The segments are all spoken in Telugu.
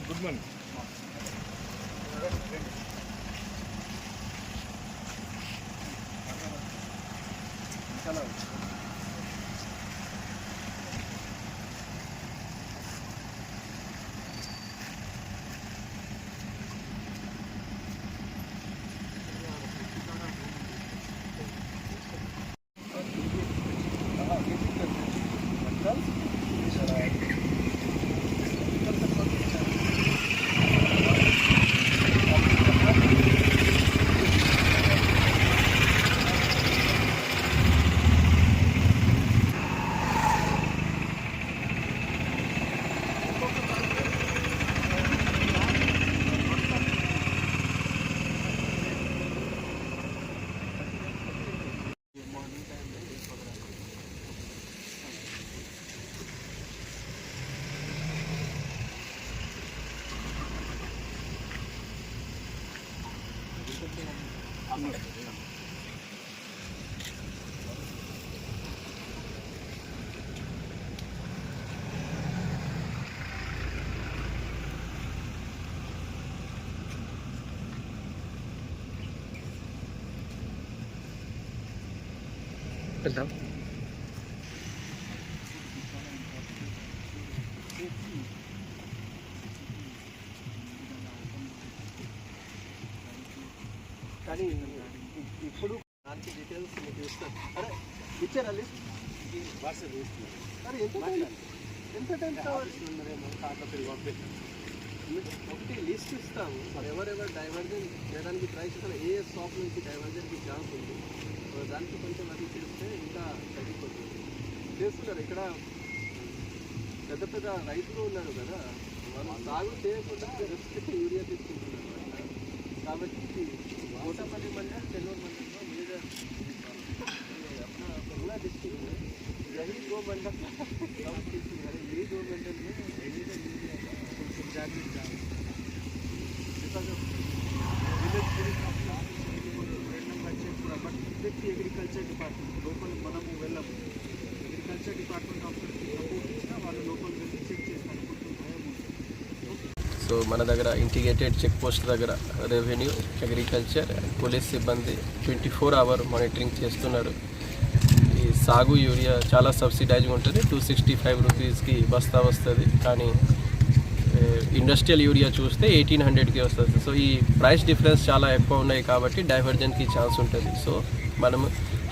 Good morning Perdão. కానీ ఇప్పుడు దానికి డీటెయిల్స్ మీకు ఇస్తాను. అరే ఇచ్చారా లిస్ట్? వాట్సాప్ అరే ఎంత టైం? ఎంత టైం కావాలి? ఒకటి లిస్ట్ ఇస్తాము. ఎవరెవరు డైవర్జన్ చేయడానికి ట్రై చేస్తాను ఏ స్టాప్ నుంచి డైవర్జన్కి ఛాన్స్ ఉంది? దానికి కొంచెం అది చేస్తే ఇంకా తగ్గిపోతుంది చేస్తున్నారు ఇక్కడ పెద్ద పెద్ద రైతులు ఉన్నారు కదా. వాళ్ళు సాగు చేయకుండా రెస్ట్ యూరియా తీసుకుంటున్నారు. అట్లా. కాబట్టి కోటపల్లి మండల్ చెన్నూరు మండలంలో మేజర్ अपना पूरा डिस्ट्रिक्ट में यही दो मंडल यही दो मंडल में यही तो जागरूक जाम बिकॉज ऑफ विलेज पुलिस రెండు number check but with agriculture department లోపల మనము వెళ్ళము అగ్రికల్చర్ డిపార్ట్మెంట్ ఆఫీసర్కి సపోర్ట్ ఇచ్చినా వాళ్ళు లోపల వెళ్ళి చెక్ సో మన దగ్గర ఇంటిగ్రేటెడ్ చెక్ పోస్ట్ దగ్గర రెవెన్యూ అగ్రికల్చర్ అండ్ పోలీస్ సిబ్బంది ట్వంటీ ఫోర్ అవర్ మానిటరింగ్ చేస్తున్నారు. ఈ సాగు యూరియా చాలా సబ్సిడైజ్గా ఉంటుంది. టూ సిక్స్టీ ఫైవ్ రూపీస్కి బస్తా వస్తుంది. కానీ ఇండస్ట్రియల్ యూరియా చూస్తే ఎయిటీన్ హండ్రెడ్కి వస్తుంది. సో ఈ ప్రైస్ డిఫరెన్స్ చాలా ఎక్కువ ఉన్నాయి కాబట్టి డైవర్జన్కి ఛాన్స్ ఉంటుంది. సో మనం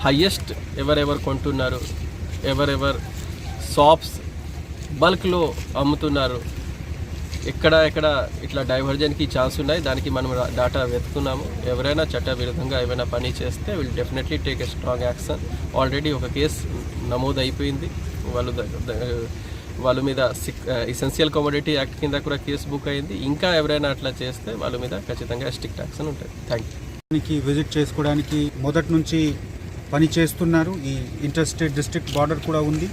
హయ్యెస్ట్ ఎవరెవరు కొంటున్నారు ఎవరెవర్ షాప్స్ బల్క్లో అమ్ముతున్నారు ఎక్కడ ఎక్కడ ఇట్లా డైవర్జన్కి ఛాన్స్ ఉన్నాయి దానికి మనం డాటా వెతుకున్నాము. ఎవరైనా చట్ట విరుద్ధంగా ఏమైనా పని చేస్తే will definitely take a strong action already ఒక కేసు నమోదు అయిపోయింది వాళ్ళు వాళ్ళ మీద సిక్ ఎసెన్షియల్ కమోడిటీ యాక్ట్ కింద కూడా కేసు బుక్ అయింది. ఇంకా ఎవరైనా అట్లా చేస్తే వాళ్ళ మీద ఖచ్చితంగా స్ట్రిక్ట్ యాక్షన్ ఉంటుంది. థ్యాంక్ యూ విజిట్ చేసుకోవడానికి మొదటి నుంచి పని చేస్తున్నారు. ఈ ఇంటర్ స్టేట్ డిస్ట్రిక్ట్ బార్డర్ కూడా ఉంది.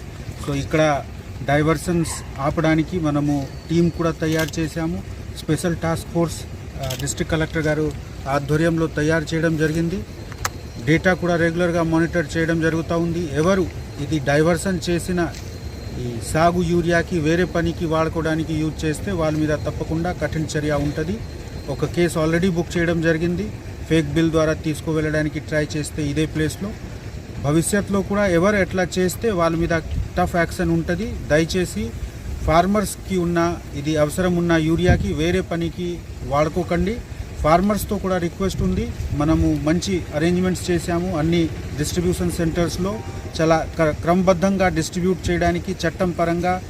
సో ఇక్కడ డైవర్షన్స్ ఆపడానికి మనము టీం కూడా తయారు చేశాము. Special task force district district collector గారు ఆధ్వర్యంలో తయారు చేయడం జరిగింది. డేటా కూడా రెగ్యులర్గా మానిటర్ చేయడం జరుగుతూ ఉంది. ఎవరు ఇది డైవర్షన్ చేసిన ఈ సాగు యూరియాకి వేరే పనికి వాడుకోవడానికి యూజ్ చేస్తే వాళ్ళ మీద తప్పకుండా కఠిన చర్య ఉంటుంది. ఒక కేసు ఆల్రెడీ బుక్ చేయడం జరిగింది. ఫేక్ బిల్ ద్వారా తీసుకువెళ్ళడానికి ట్రై చేస్తే ఇదే ప్లేస్లో. భవిష్యత్తులో కూడా ఎవరు ఎట్లా చేస్తే వాళ్ళ మీద టఫ్ యాక్షన్ ఉంటుంది. దయచేసి ఫార్మర్స్కి ఉన్న ఇది అవసరం ఉన్న యూరియాకి వేరే పనికి వాడుకోకండి. ఫార్మర్స్తో కూడా రిక్వెస్ట్ ఉంది. మనము మంచి అరేంజ్మెంట్స్ చేశాము అన్ని డిస్ట్రిబ్యూషన్ సెంటర్స్లో చాలా క్ర- క్రమబద్ధంగా డిస్ట్రిబ్యూట్ చేయడానికి చట్టం పరంగా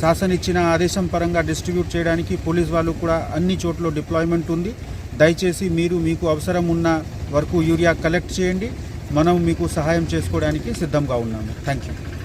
శాసన ఇచ్చిన ఆదేశం పరంగా డిస్ట్రిబ్యూట్ చేయడానికి పోలీస్ వాళ్ళు కూడా అన్ని చోట్ల డిప్లాయ్మెంట్ ఉంది. దయచేసి మీరు మీకు అవసరం ఉన్న వరకు యూరియా కలెక్ట్ చేయండి. మనం మీకు సహాయం చేసుకోవడానికి సిద్ధంగా ఉన్నాము. Thank you